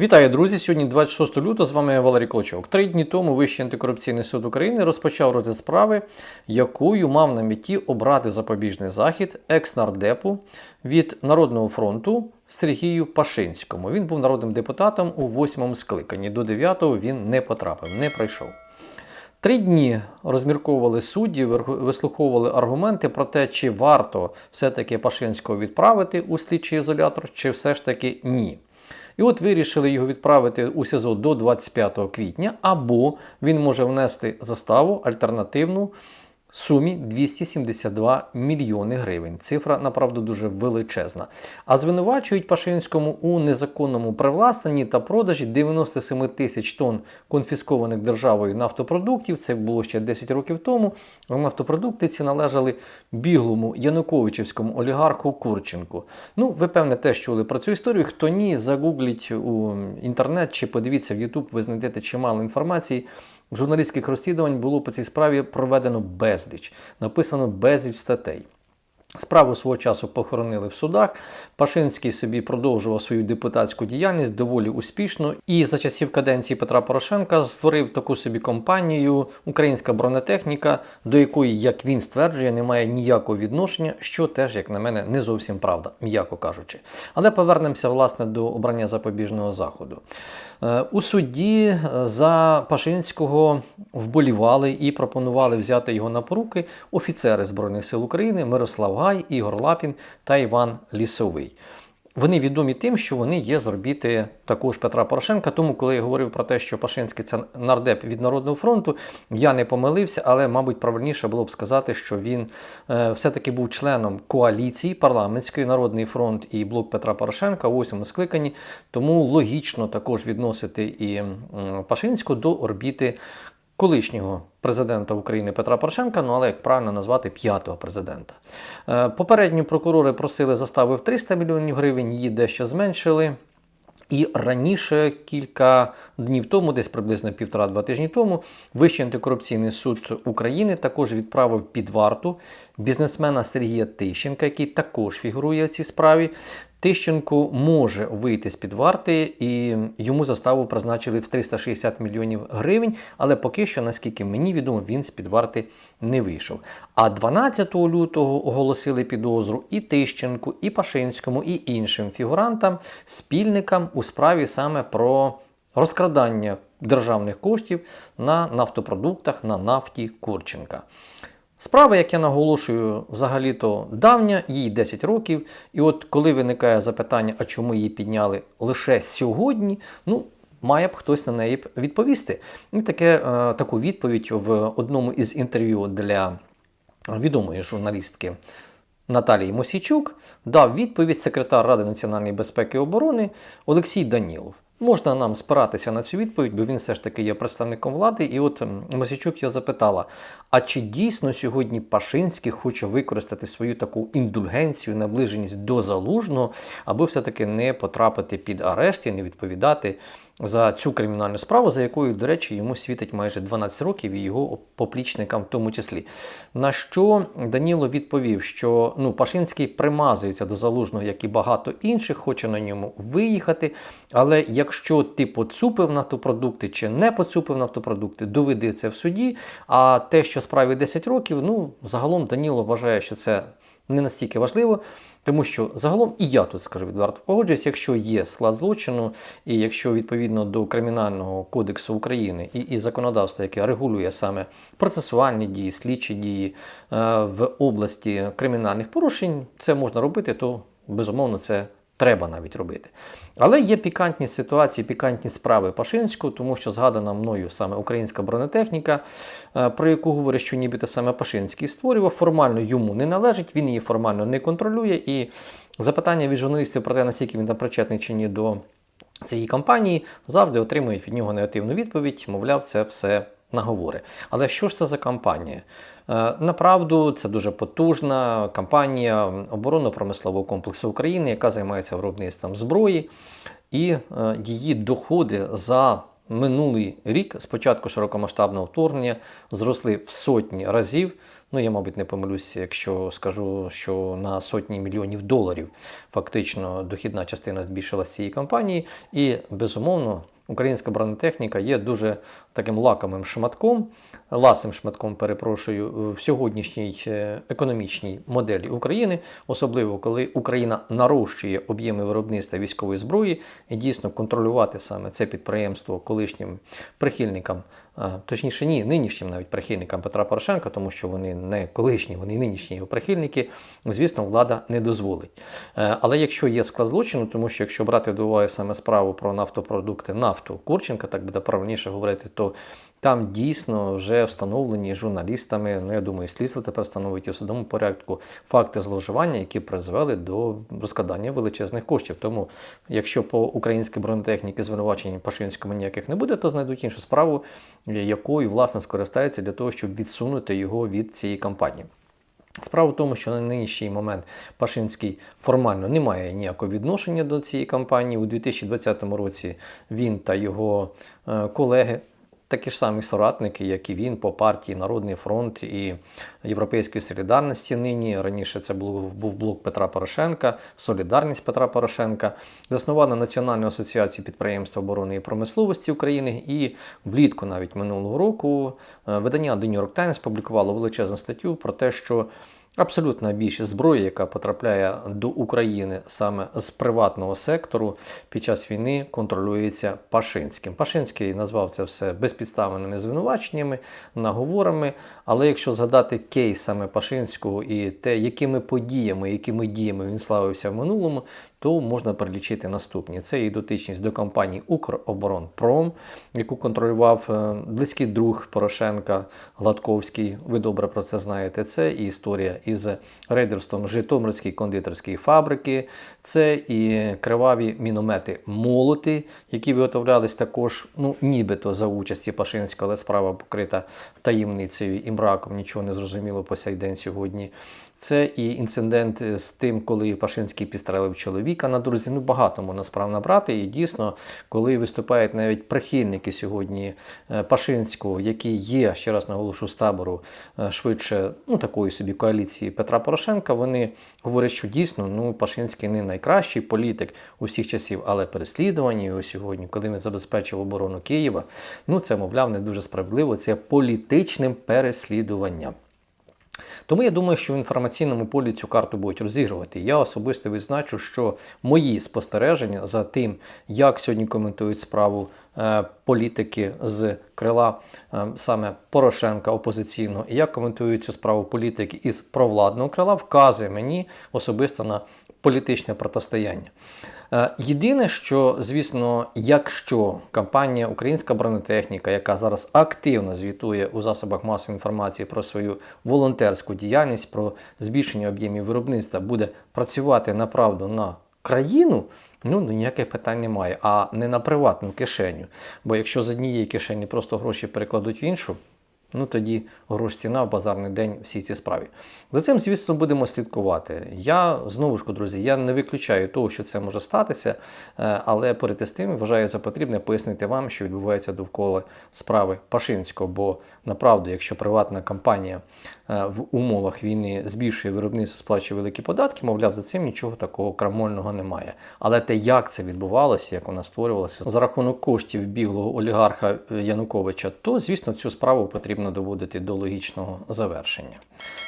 Вітаю, друзі! Сьогодні 26 лютого, з вами Валерій Клочок. Три дні тому Вищий антикорупційний суд України розпочав розгляд справи, якою мав на меті обрати запобіжний захід екс-нардепу від Народного фронту Сергію Пашинському. Він був народним депутатом у восьмому скликанні. До 9-го він не потрапив, не пройшов. Три дні розмірковували судді, вислуховували аргументи про те, чи варто все-таки Пашинського відправити у слідчий ізолятор, чи все ж таки ні. І от вирішили його відправити у СІЗО до 25 квітня, або він може внести заставу альтернативну сумі 272 мільйони гривень. Цифра, направду, дуже величезна. А звинувачують Пашинському у незаконному привласненні та продажі 97 тисяч тонн конфіскованих державою нафтопродуктів. Це було ще 10 років тому. Нафтопродукти ці належали біглому Януковичівському олігарху Курченку. Ну, ви певне теж чули про цю історію. Хто ні, загугліть у інтернет чи подивіться в YouTube, ви знайдете чимало інформації. Журналістських розслідувань було по цій справі проведено безліч, написано безліч статей. Справу свого часу похоронили в судах. Пашинський собі продовжував свою депутатську діяльність доволі успішно. І за часів каденції Петра Порошенка створив таку собі компанію Українська бронетехніка, до якої, як він стверджує, немає ніякого відношення, що теж, як на мене, не зовсім правда, м'яко кажучи. Але повернемося власне до обрання запобіжного заходу. Е, У суді е, за Пашинського вболівали і пропонували взяти його на поруки офіцери Збройних сил України Мирослав Гай, Ігор Лапін та Іван Лісовий. Вони відомі тим, що вони є з орбіти також Петра Порошенка. Тому, коли я говорив про те, що Пашинський це нардеп від Народного фронту, я не помилився, але, мабуть, правильніше було б сказати, що він е, все-таки був членом коаліції парламентської Народний фронт і блок Петра Порошенка у восьмому скликанні. Тому логічно також відносити і м, Пашинського до орбіти колишнього президента України Петра Порошенка, ну але як правильно назвати п'ятого президента. Е, Попередньо прокурори просили застави в 300 мільйонів гривень, її дещо зменшили. І раніше, кілька днів тому, десь приблизно півтора-два тижні тому, Вищий антикорупційний суд України також відправив під варту бізнесмена Сергія Тищенка, який також фігурує в цій справі. Тищенко може вийти з під варти, і йому заставу призначили в 360 мільйонів гривень, але поки що, наскільки мені відомо, він з під варти не вийшов. А 12 лютого оголосили підозру і Тищенку, і Пашинському, і іншим фігурантам, спільникам у справі саме про розкрадання державних коштів на нафтопродуктах на нафті Курченка. Справа, як я наголошую, взагалі-то давня, їй 10 років. І от коли виникає запитання, а чому її підняли лише сьогодні, ну, має б хтось на неї відповісти. І таке, е, таку відповідь в одному із інтерв'ю для відомої журналістки Наталії Мосійчук дав відповідь секретар Ради національної безпеки і оборони Олексій Данілов. Можна нам спиратися на цю відповідь, бо він все ж таки є представником влади. І от Мосічук я запитала: а чи дійсно сьогодні Пашинський хоче використати свою таку індульгенцію, наближеність до залужного, аби все-таки не потрапити під арешт і не відповідати за цю кримінальну справу, за якою, до речі, йому світить майже 12 років і його поплічникам в тому числі. На що Даніло відповів, що ну, Пашинський примазується до залужного, як і багато інших, хоче на ньому виїхати. Але якщо ти поцупив нафтопродукти чи не поцупив нафтопродукти, доведи це в суді. А те, що справі 10 років, ну загалом Даніло вважає, що це не настільки важливо, тому що загалом і я тут скажу відверто погоджуюсь, якщо є склад злочину, і якщо відповідно до Кримінального кодексу України і, і законодавства, яке регулює саме процесуальні дії, слідчі дії е, в області кримінальних порушень, це можна робити, то безумовно це. Треба навіть робити. Але є пікантні ситуації, пікантні справи Пашинського, тому що згадана мною саме українська бронетехніка, е, про яку говорять, що нібито саме Пашинський створював, формально йому не належить, він її формально не контролює. І запитання від журналістів про те, наскільки він там причетний чи ні до цієї кампанії, завжди отримують від нього негативну відповідь, мовляв, це все наговори. Але що ж це за кампанія? Е, Направду, це дуже потужна кампанія оборонно-промислового комплексу України, яка займається виробництвом зброї, і е, її доходи за минулий рік, з початку широкомасштабного вторгнення, зросли в сотні разів. Ну, я, мабуть, не помилюся, якщо скажу, що на сотні мільйонів доларів фактично дохідна частина збільшилася цієї компанії. І, безумовно, українська бронетехніка є дуже таким лакомим шматком, ласим шматком, перепрошую, в сьогоднішній е, економічній моделі України, особливо коли Україна нарощує об'єми виробництва військової зброї і дійсно контролювати саме це підприємство колишнім прихильникам, точніше, ні, нинішнім навіть прихильникам Петра Порошенка, тому що вони не колишні, вони нинішні його прихильники, звісно, влада не дозволить. Е, Але якщо є склад злочину, тому що якщо брати до уваги саме справу про нафтопродукти нафту Курченка, так буде правильніше говорити, то там дійсно вже встановлені журналістами, ну я думаю, слідство тепер встановить і в судовому порядку факти зловживання, які призвели до розкладання величезних коштів. Тому, якщо по українській бронетехніці звинувачень Пашинському ніяких не буде, то знайдуть іншу справу, якою власне скористаються для того, щоб відсунути його від цієї кампанії. Справа в тому, що на нинішній момент Пашинський формально не має ніякого відношення до цієї кампанії. У 2020 році він та його е, колеги, такі ж самі соратники, як і він по партії Народний фронт і Європейської солідарності нині. Раніше це був, блок Петра Порошенка, Солідарність Петра Порошенка, заснували Національну асоціацію підприємств оборони і промисловості України. І влітку навіть минулого року е, видання The New York Times публікувало величезну статтю про те, що Абсолютна більшість зброї, яка потрапляє до України саме з приватного сектору під час війни, контролюється Пашинським. Пашинський назвав це все безпідставними звинуваченнями, наговорами. Але якщо згадати кейс саме Пашинського і те, якими подіями, якими діями він славився в минулому, то можна перелічити наступні: це і дотичність до компанії Укроборонпром, яку контролював е, близький друг Порошенка Гладковський. Ви добре про це знаєте. Це і історія із рейдерством Житомирської кондитерської фабрики, це і криваві міномети молоти, які виготовлялись також, ну нібито за участі Пашинського, але справа покрита таємницею і мраком. Нічого не зрозуміло по сей день сьогодні. Це і інцидент з тим, коли Пашинський підстрелив чоловіка на дорозі. Ну багато можна справ набрати. І дійсно, коли виступають навіть прихильники сьогодні е, Пашинського, які є, ще раз наголошу, з табору е, швидше ну такої собі коаліції Петра Порошенка, вони говорять, що дійсно ну Пашинський не найкращий політик усіх часів, але переслідування його сьогодні, коли він забезпечив оборону Києва, ну це мовляв не дуже справедливо. Це політичним переслідуванням. Тому я думаю, що в інформаційному полі цю карту будуть розігрувати. Я особисто відзначу, що мої спостереження за тим, як сьогодні коментують справу політики з крила е, саме Порошенка опозиційного, і як коментують цю справу політики із провладного крила, вказує мені особисто на політичне протистояння. Е, Єдине, що, звісно, якщо компанія Українська бронетехніка, яка зараз активно звітує у засобах масової інформації про свою волонтерську діяльність, про збільшення об'ємів виробництва, буде працювати направду на країну, ну ніяких питань немає, а не на приватну кишеню. Бо якщо з однієї кишені просто гроші перекладуть в іншу, Ну тоді грош ціна в базарний день всій цій справі. За цим, звісно, будемо слідкувати. Я знову ж, друзі, я не виключаю того, що це може статися, е, але перед з тим вважаю за потрібне пояснити вам, що відбувається довкола справи Пашинського. Бо направду, якщо приватна компанія в умовах війни збільшує виробництво, сплачує великі податки, мовляв, за цим нічого такого крамольного немає. Але те, як це відбувалося, як вона створювалася за рахунок коштів біглого олігарха Януковича, то звісно цю справу потрібно доводити до логічного завершення.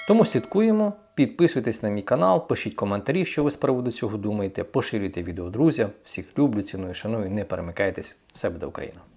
Тому слідкуємо, підписуйтесь на мій канал, пишіть коментарі, що ви з приводу цього думаєте, поширюйте відео друзям. Всіх люблю, ціную, шаную, не перемикайтесь. Все буде Україна!